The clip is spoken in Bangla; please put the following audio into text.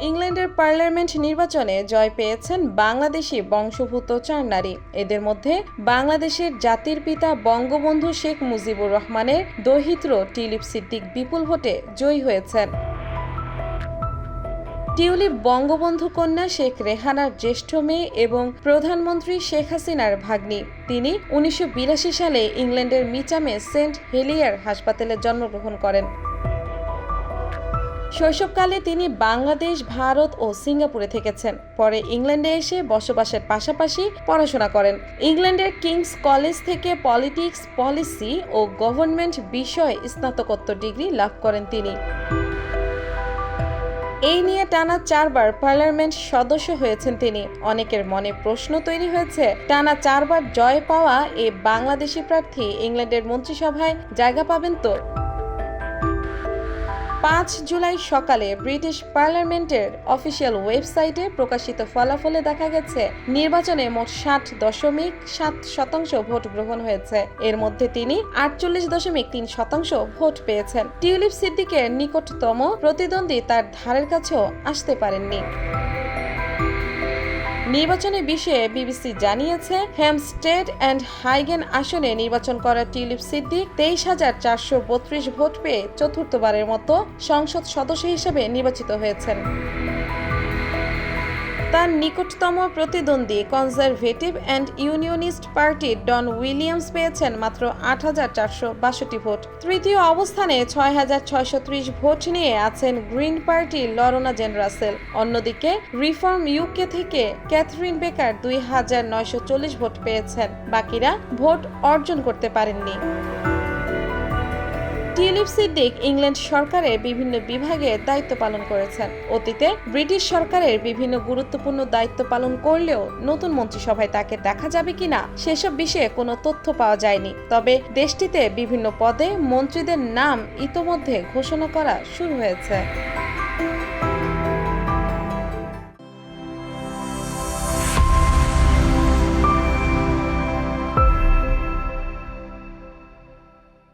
ইংল্যান্ডের পার্লামেন্ট নির্বাচনে জয় পেয়েছেন বাংলাদেশি বংশভূত চার নারী। এদের মধ্যে বাংলাদেশের জাতির পিতা বঙ্গবন্ধু শেখ মুজিবুর রহমানের দহিত্র টিলিপ সিদ্দিক বিপুল ভোটে জয়ী হয়েছেন। টিউলিপ বঙ্গবন্ধু কন্যা শেখ রেহানার জ্যেষ্ঠ মেয়ে এবং প্রধানমন্ত্রী শেখ হাসিনার ভাগ্নি। তিনি উনিশশো বিরাশি সালে ইংল্যান্ডের মিচামে সেন্ট হেলিয়ার হাসপাতালে জন্মগ্রহণ করেন। শৈশবকালে তিনি বাংলাদেশ, ভারত ও সিঙ্গাপুরে থেকেছেন। পরে ইংল্যান্ডে এসে বসবাসের পাশাপাশি পড়াশোনা করেন। ইংল্যান্ডের কিংস কলেজ থেকে পলিটিক্স, পলিসি ও গভর্নমেন্ট বিষয়ে স্নাতকোত্তর ডিগ্রি লাভ করেন তিনি। এই নিয়ে টানা চারবার পার্লামেন্ট সদস্য হয়েছেন তিনি। অনেকের মনে প্রশ্ন তৈরি হয়েছে, টানা চারবার জয় পাওয়া এ বাংলাদেশি প্রার্থী ইংল্যান্ডের মন্ত্রিসভায় জায়গা পাবেন তো? পাঁচ জুলাই সকালে ব্রিটিশ পার্লামেন্টের অফিসিয়াল ওয়েবসাইটে প্রকাশিত ফলাফলে দেখা গেছে, নির্বাচনে মোট ষাট দশমিক সাত শতাংশ ভোট গ্রহণ হয়েছে। এর মধ্যে তিনি আটচল্লিশ দশমিক তিন শতাংশ ভোট পেয়েছেন। টিউলিপ সিদ্দিকের নিকটতম প্রতিদ্বন্দ্বী তার ধারের কাছেও আসতে পারেননি। নির্বাচনের বিষয়ে বিবিসি জানিয়েছে, হ্যামস্টেড অ্যান্ড হাইগেন আসনে নির্বাচন করা টিউলিপ সিদ্দিক তেইশ হাজার চারশো বত্রিশ ভোট পেয়ে চতুর্থবারের মতো সংসদ সদস্য হিসেবে নির্বাচিত হয়েছেন। তার নিকটতম প্রতিদ্বন্দ্বী কনজারভেটিভ অ্যান্ড ইউনিয়নিস্ট পার্টির ডন উইলিয়ামস পেয়েছেন মাত্র আট হাজার চারশো বাষট্টি ভোট। তৃতীয় অবস্থানে ছয় হাজার ছয়শো ত্রিশ ভোট নিয়ে আছেন green party Lorna Jane Russell. অন্যদিকে রিফর্ম ইউকে থেকে ক্যাথরিন বেকার দুই হাজার নয়শো চল্লিশ ভোট পেয়েছেন। বাকিরা ভোট অর্জন করতে পারেননি। টিউলিপ সিদ্দিক ইংল্যান্ড সরকারের বিভিন্ন বিভাগে দায়িত্ব পালন করেছেন অতীতে ব্রিটিশ সরকারের বিভিন্ন গুরুত্বপূর্ণ দায়িত্ব পালন করলেও নতুন মন্ত্রিসভায় তাকে দেখা যাবে কিনা, সেসব বিষয়ে কোনো তথ্য পাওয়া যায়নি। তবে দেশটিতে বিভিন্ন পদে মন্ত্রীদের নাম ইতোমধ্যে ঘোষণা করা শুরু হয়েছে।